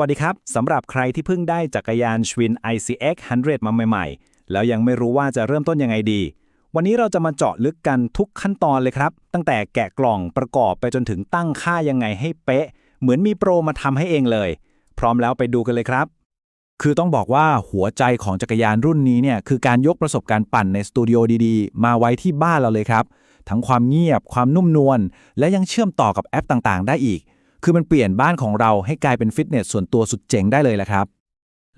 วัสดีครับ สำหรับใครที่เพิ่งได้จักรยานชวิน ICX 100 มาใหม่ ๆ แล้วยังไม่รู้ว่าจะเริ่มต้นยังไงดี วันนี้เราจะมาเจาะลึกกันทุกขั้นตอนเลยครับ ตั้งแต่แกะกล่องประกอบไปจนถึงตั้งค่ายังไงให้เป๊ะ เหมือนมีโปรมาทำให้เองเลย พร้อมแล้วไปดูกันเลยครับ คือต้องบอกว่าหัวใจของจักรยานรุ่นนี้เนี่ยคือการยกประสบการณ์ปั่นในสตูดิโอดีๆ มาไว้ที่บ้านเราเลยครับ ทั้งความเงียบ ความนุ่มนวล และยังเชื่อมต่อกับแอปต่างๆ ได้อีก คือมันเปลี่ยนบ้านของเราให้กลายเป็นฟิตเนสส่วนตัวสุดเจ๋งได้เลยแหละครับ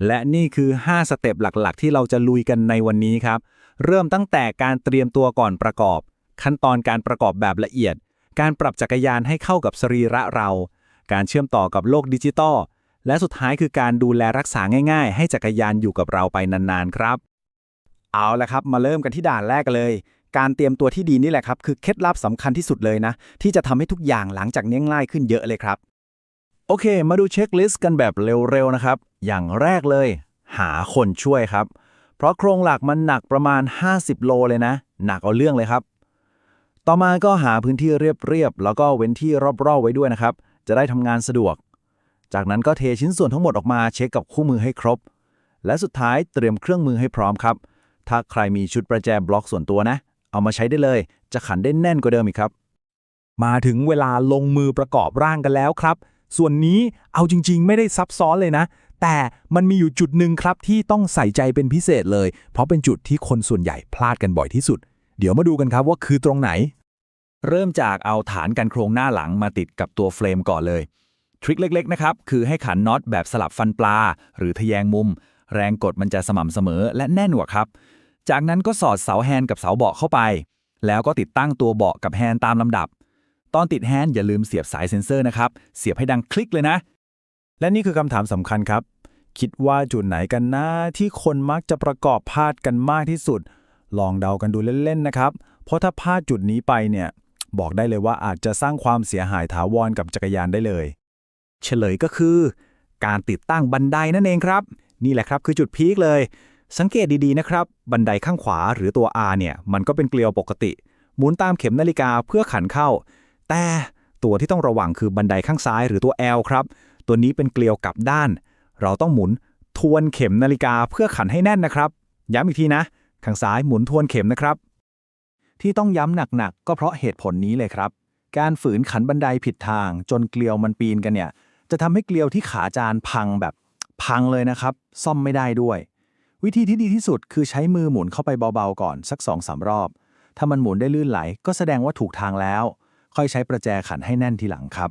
และนี่คือ 5 สเต็ปหลักๆ ที่เราจะลุยกันในวันนี้ครับ เริ่มตั้งแต่การเตรียมตัวก่อนประกอบ ขั้นตอนการประกอบแบบละเอียด การปรับจักรยานให้เข้ากับสรีระเรา การเชื่อมต่อกับโลกดิจิตอล และสุดท้ายคือการดูแลรักษาง่าย ๆ ให้จักรยานอยู่กับเราไปนานๆ ครับ เอาละครับ มาเริ่มกันที่ด่านแรกกันเลย การเตรียมตัวที่ดีนี่แหละครับ คือเคล็ดลับสำคัญที่สุดเลยนะ ที่จะทำให้ทุกอย่างหลังจากนี้ง่ายขึ้นเยอะเลยครับ โอเค มาดูเช็คลิสต์กันแบบเร็วๆนะครับ อย่างแรกเลย หาคนช่วยครับ เพราะโครงหลักมันหนักประมาณ 50 โลเลยนะ หนักเอาเรื่องเลยครับ ต่อมาก็หาพื้นที่เรียบๆแล้วก็เว้นที่รอบๆไว้ด้วยนะครับ จะได้ทำงานสะดวก จากนั้นก็เทชิ้นส่วนทั้งหมดออกมาเช็คกับคู่มือให้ครบ และสุดท้ายเตรียมเครื่องมือให้พร้อมครับ ถ้าใครมีชุดประแจบล็อกส่วนตัวนะ เอามาใช้ได้เลย จะขันได้แน่นกว่าเดิมอีกครับ มาถึงเวลาลงมือประกอบร่างกันแล้วครับ ส่วนนี้เอาจริง ๆ ไม่ได้ซับซ้อนเลยนะ แต่มันมีอยู่จุดหนึ่งครับที่ต้องใส่ใจเป็นพิเศษเลย เพราะเป็นจุดที่คนส่วนใหญ่พลาดกันบ่อยที่สุด เดี๋ยวมาดูกันครับว่าคือตรงไหน เริ่มจากเอาฐานกันโครงหน้าหลังมาติดกับตัวเฟรมก่อนเลยทริคเล็กๆนะครับคือให้ขันน็อตแบบสลับฟันปลา หรือทะแยงมุม แรงกดมันจะสม่ำเสมอและแน่นกว่าครับ จากนั้นก็สอดเสาแฮนกับเสาเบาะเข้าไป แล้วก็ติดตั้งตัวเบาะกับแฮนตามลำดับ ตอนติดแฮนอย่าลืมเสียบสายเซ็นเซอร์นะครับ เสียบให้ดังคลิกเลยนะ และนี่คือคำถามสำคัญครับ คิดว่าจุดไหนกันนะที่คนมักจะประกอบพลาดกันมากที่สุด ลองเดากันดูเล่นๆนะครับ เพราะถ้าพลาดจุดนี้ไปเนี่ย บอกได้เลยว่าอาจจะสร้างความเสียหายถาวรกับจักรยานได้เลย เฉลยก็คือ การติดตั้งบันไดนั่นเองครับ นี่แหละครับคือจุดพีคเลย สังเกตดีๆนะครับ บันไดข้างขวาหรือตัว R เนี่ย มันก็เป็นเกลียวปกติ หมุนตามเข็มนาฬิกาเพื่อขันเข้า แต่ตัวที่ต้องระวังคือบันไดข้างซ้ายหรือตัว L ครับ ตัวนี้เป็นเกลียวกลับด้าน เราต้องหมุนทวนเข็มนาฬิกาเพื่อขันให้แน่นนะครับ ย้ำอีกทีนะ ข้างซ้ายหมุนทวนเข็มนะครับ ที่ต้องย้ำหนักๆก็เพราะเหตุผลนี้เลยครับ การฝืนขันบันไดผิดทาง จนเกลียวมันปีนกันเนี่ย จะทำให้เกลียวที่ขาจานพังแบบพังเลยนะครับ ซ่อมไม่ได้ด้วย วิธีที่ดีที่สุดคือใช้มือหมุนเข้าไปเบาๆก่อนสัก2อสารอบ ถ้ามันหมุนได้ลื่นไหล ก็แสดงว่าถูกทางแล้ว ค่อยใช้ประแจขันให้แน่นทีหลังครับ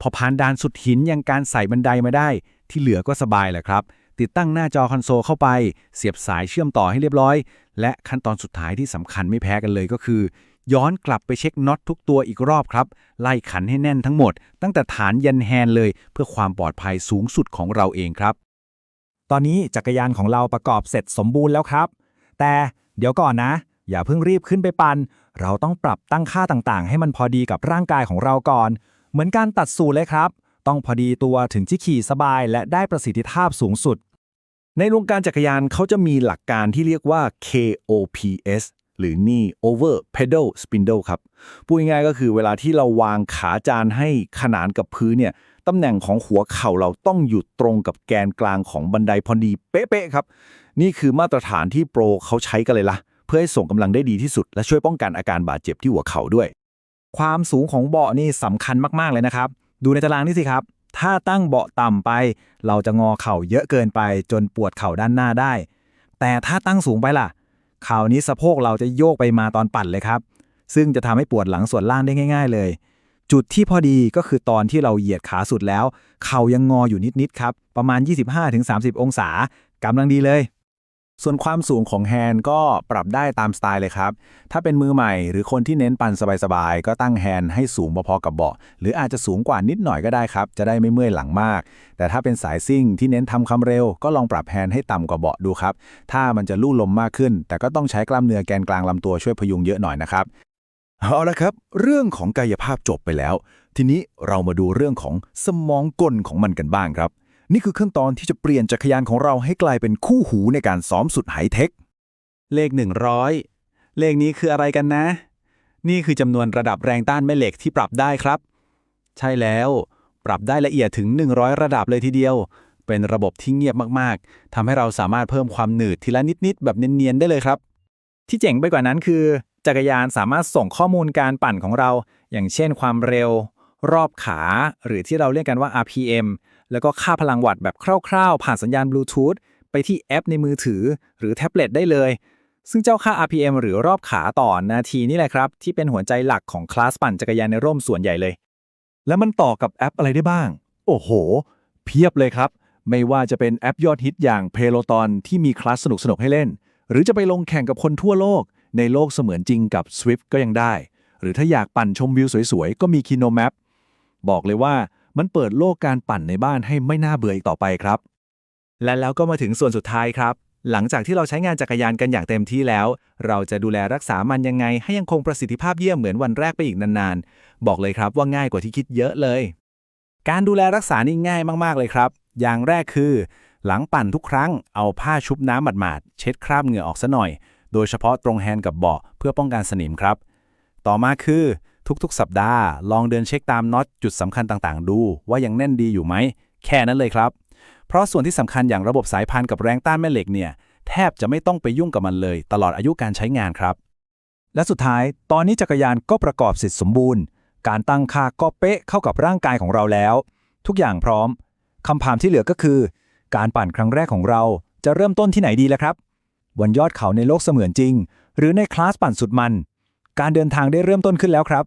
พอผ่านด่านสุดหินย่างการใส่บันไดมาได้ ที่เหลือก็สบายแหละครับ ติดตั้งหน้าจอคอนโซลเข้าไป เสียบสายเชื่อมต่อให้เรียบร้อย และขั้นตอนสุดท้ายที่สำคัญไม่แพ้กันเลยก็คือ ย้อนกลับไปเช็คน็อตทุกตัวอีกรอบครับ ไล่ขันให้แน่นทั้งหมด ตั้งแต่ฐานยันแฮนเลย เพื่อความปลอดภัยสูงสุดของเราเองครับ ตอนนี้จักรยานของเราประกอบเสร็จสมบูรณ์แล้วครับ แต่เดี๋ยวก่อนนะ อย่าเพิ่งรีบขึ้นไปปันเราต้องปรับตั้งค่าต่างๆ ให้มันพอดีกับร่างกายของเราก่อน เหมือนการตัดสูตรเลยครับ ต้องพอดีตัวถึงที่ขี่สบายและได้ประสิทธิภาพสูงสุด ในวงการจักรยานเขาจะมีหลักการที่เรียกว่า KOPS หรือนี่ Over Pedal Spindle ครับ พูดง่ายๆก็คือเวลาที่เราวางขาจานให้ขนานกับพื้นเนี่ย ตำแหน่งของหัวเข่าเราต้องอยู่ตรงกับแกนกลางของบันไดพอดีเป๊ะๆครับ นี่คือมาตรฐานที่โปรเขาใช้กันเลยละเพื่อให้ส่งกำลังได้ดีที่สุด และช่วยป้องกันอาการบาดเจ็บที่หัวเข่าด้วย ความสูงของเบาะนี่สำคัญมากๆเลยนะครับ ดูในตารางนี่สิครับ ถ้าตั้งเบาะต่ำไป เราจะงอเข่าเยอะเกินไป จนปวดเข่าด้านหน้าได้ แต่ถ้าตั้งสูงไปล่ะเข่านี้สะโพกเราจะโยกไปมาตอนปั่นเลยครับ ซึ่งจะทำให้ปวดหลังส่วนล่างได้ง่าย ๆ เลย จุดที่พอดีก็คือตอนที่เราเหยียดขาสุดแล้ว เข่ายังงออยู่นิดๆครับ ประมาณ 25-30 องศากำลังดีเลย ส่วนความสูงของแฮนด์ก็ปรับได้ตามสไตล์เลยครับ ถ้าเป็นมือใหม่หรือคนที่เน้นปั่นสบายๆ ก็ตั้งแฮนด์ให้สูงพอๆกับเบาะ หรืออาจจะสูงกว่านิดหน่อยก็ได้ครับ จะได้ไม่เมื่อยหลังมาก แต่ถ้าเป็นสายซิ่งที่เน้นทำความเร็ว ก็ลองปรับแฮนด์ให้ต่ำกว่าเบาะดูครับ ถ้ามันจะลู่ลมมากขึ้น แต่ก็ต้องใช้กล้ามเนื้อแกนกลางลำตัวช่วยพยุงเยอะหน่อยนะครับ เอาละครับ เรื่องของกายภาพจบไปแล้ว ทีนี้เรามาดูเรื่องของสมองกลของมันกันบ้างครับ นี่คือขั้นตอนที่จะเปลี่ยนจักรยานของเราให้กลายเป็นคู่หูในการซ้อมสุดไฮเทค เลข 100 เลขนี้คืออะไรกันนะ นี่คือจำนวนระดับแรงต้านแม่เหล็กที่ปรับได้ครับ ใช่แล้ว ปรับได้ละเอียดถึง 100 ระดับเลยทีเดียว เป็นระบบที่เงียบมากๆทำให้เราสามารถเพิ่มความหนืดทีละนิดๆแบบเนียนๆได้เลยครับ ที่เจ๋งไปกว่านั้นคือ จักรยานสามารถส่งข้อมูลการปั่นของเรา อย่างเช่นความเร็ว รอบขา หรือที่เราเรียกกันว่า RPM แล้วก็ค่าพลังวัตต์แบบคร่าวๆ ผ่านสัญญาณบลูทูธไปที่แอปในมือถือ หรือแท็บเล็ตได้เลย ซึ่งเจ้าค่า RPM หรือรอบขาต่อนาทีนี่แหละครับ ที่เป็นหัวใจหลักของคลาสปั่นจักรยานในร่มส่วนใหญ่เลย แล้วมันต่อกับแอปอะไรได้บ้าง โอ้โห เพียบเลยครับ ไม่ว่าจะเป็นแอปยอดฮิตอย่าง p e l o t o n ที่มีคลาสสนุกๆให้เล่น หรือจะไปลงแข่งกับคนทั่วโลก ในโลกเสมือนจริงกับ Swift ก็ยังได้ หรือถ้าอยากปั่นชมวิวสวยๆ ก็มี Kino Map บอกเลยว่ามันเปิดโลกการปั่นในบ้านให้ไม่น่าเบื่ออีกต่อไปครับ และแล้วก็มาถึงส่วนสุดท้ายครับ หลังจากที่เราใช้งานจักรยานกันอย่างเต็มที่แล้ว เราจะดูแลรักษามันยังไง ให้ยังคงประสิทธิภาพเยี่ยมเหมือนวันแรกไปอีกนานๆ บอกเลยครับว่าง่ายกว่าที่คิดเยอะเลย การดูแลรักษานี่ง่ายมากๆเลยครับ อย่างแรกคือ หลังปั่นทุกครั้งเอาผ้าชุบน้ำหมาดๆเช็ดคราบเหงื่อออกซะหน่อย โดยเฉพาะตรงแฮนด์กับเบาะเพื่อป้องกันสนิมครับ ต่อมาคือทุกๆ สัปดาห์ ลองเดินเช็คตามน็อตจุดสำคัญต่างๆ ดู ว่ายังแน่นดีอยู่ไหม แค่นั้นเลยครับ เพราะส่วนที่สำคัญอย่างระบบสายพานกับแรงต้านแม่เหล็กเนี่ยแทบจะไม่ต้องไปยุ่งกับมันเลย ตลอดอายุการใช้งานครับ และสุดท้าย ตอนนี้จักรยานก็ประกอบเสร็จสมบูรณ์ การตั้งค่าก็เป๊ะเข้ากับร่างกายของเราแล้ว ทุกอย่างพร้อมคำถามที่เหลือก็คือ การปั่นครั้งแรกของเราจะเริ่มต้นที่ไหนดีล่ะครับ บนยอดเขาในโลกเสมือนจริง หรือในคลาสปั่นสุดมัน การเดินทางได้เริ่มต้นขึ้นแล้วครับ